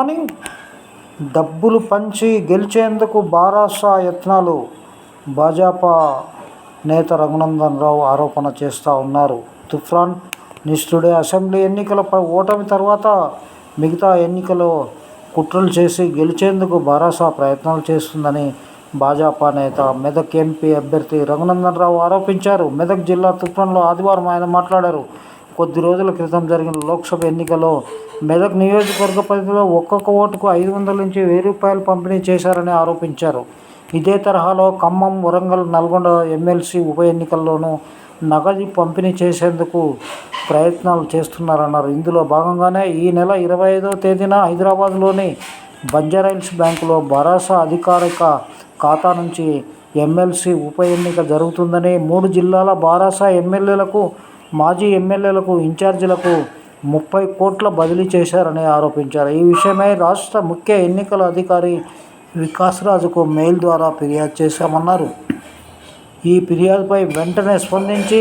కానీ డబ్బులు పంచి గెలిచేందుకు బారాసా యత్నాలు భాజపా నేత రఘునందన్ రావు ఆరోపణ చేస్తూ ఉన్నారు. తుఫాన్ నిష్ఠుడే అసెంబ్లీ ఎన్నికల ఓటమి తర్వాత మిగతా ఎన్నికలో కుట్రలు చేసి గెలిచేందుకు బారాసా ప్రయత్నాలు చేస్తుందని భాజపా నేత మెదక్ ఎంపీ అభ్యర్థి రఘునందన్ రావు ఆరోపించారు. మెదక్ జిల్లా తుఫాన్లో ఆదివారం ఆయన మాట్లాడారు. కొద్ది రోజుల క్రితం జరిగిన లోక్సభ ఎన్నికలో మెదక్ నియోజకవర్గ పరిధిలో ఒక్కొక్క ఓటుకు ఐదు వందల నుంచి వెయ్యి రూపాయలు పంపిణీ చేశారని ఆరోపించారు. ఇదే తరహాలో ఖమ్మం వరంగల్ నల్గొండ ఎమ్మెల్సీ ఉప ఎన్నికల్లోనూ నగదు పంపిణీ చేసేందుకు ప్రయత్నాలు చేస్తున్నారన్నారు. ఇందులో భాగంగానే ఈ నెల ఇరవై ఐదవ తేదీన హైదరాబాద్లోని బంజారాయిల్స్ బ్యాంకులో భరోసా అధికారిక ఖాతా నుంచి ఎమ్మెల్సీ ఉప ఎన్నిక జరుగుతుందని మూడు జిల్లాల బారాసా ఎమ్మెల్యేలకు మాజీ ఎమ్మెల్యేలకు ఇన్ఛార్జీలకు ముప్పై కోట్ల బదిలీ చేశారని ఆరోపించారు. ఈ విషయమై రాష్ట్ర ముఖ్య ఎన్నికల అధికారి వికాస్ రాజుకు మెయిల్ ద్వారా ఫిర్యాదు చేశామన్నారు. ఈ ఫిర్యాదుపై వెంటనే స్పందించి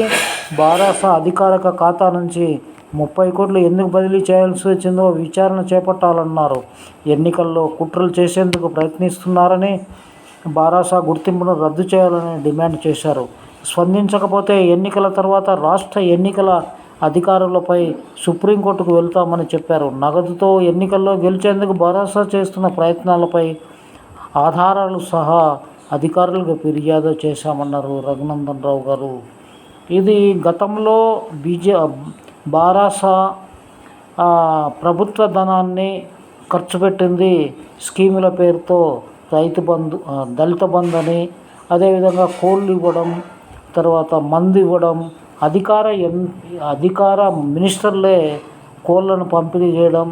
బారాసా అధికారిక ఖాతా నుంచి ముప్పై కోట్లు ఎందుకు బదిలీ చేయాల్సి వచ్చిందో విచారణ చేపట్టాలన్నారు. ఎన్నికల్లో కుట్రలు చేసేందుకు ప్రయత్నిస్తున్నారని బారాసా గుర్తింపును రద్దు చేయాలని డిమాండ్ చేశారు. స్పందించకపోతే ఎన్నికల తర్వాత రాష్ట్ర ఎన్నికల అధికారులపై సుప్రీంకోర్టుకు వెళ్తామని చెప్పారు. నగదుతో ఎన్నికల్లో గెలిచేందుకు భరోసా చేస్తున్న ప్రయత్నాలపై ఆధారాలు సహా అధికారులకు ఫిర్యాదు చేశామన్నారు రఘునందన్ రావు గారు. ఇది గతంలో బీజే బారాసా ప్రభుత్వ ధనాన్ని ఖర్చు పెట్టింది స్కీముల పేరుతో రైతు బంధు దళిత బంధు అని అదేవిధంగా కోళ్ళు ఇవ్వడం తర్వాత మందు ఇవ్వడం అధికార ఎం అధికార మినిస్టర్లే కోళ్ళను పంపిణీ చేయడం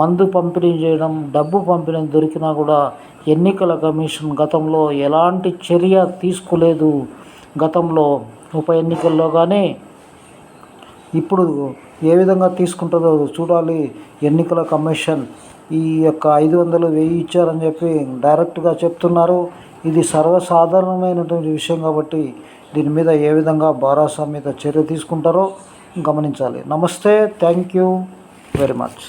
మందు పంపిణీ చేయడం డబ్బు పంపిణీ దొరికినా కూడా ఎన్నికల కమిషన్ గతంలో ఎలాంటి చర్య తీసుకోలేదు. గతంలో ఉప ఎన్నికల్లో కానీ ఇప్పుడు ఏ విధంగా తీసుకుంటుందో చూడాలి ఎన్నికల కమిషన్. ఈ యొక్క ఐదు వందలు వెయ్యి ఇచ్చారని చెప్పి డైరెక్ట్గా చెప్తున్నారు. ఇది సర్వసాధారణమైనటువంటి విషయం కాబట్టి దీని మీద ఏ విధంగా బారాసా మీద చర్య తీసుకుంటారో గమనించాలి. నమస్తే థ్యాంక్ యూ వెరీ మచ్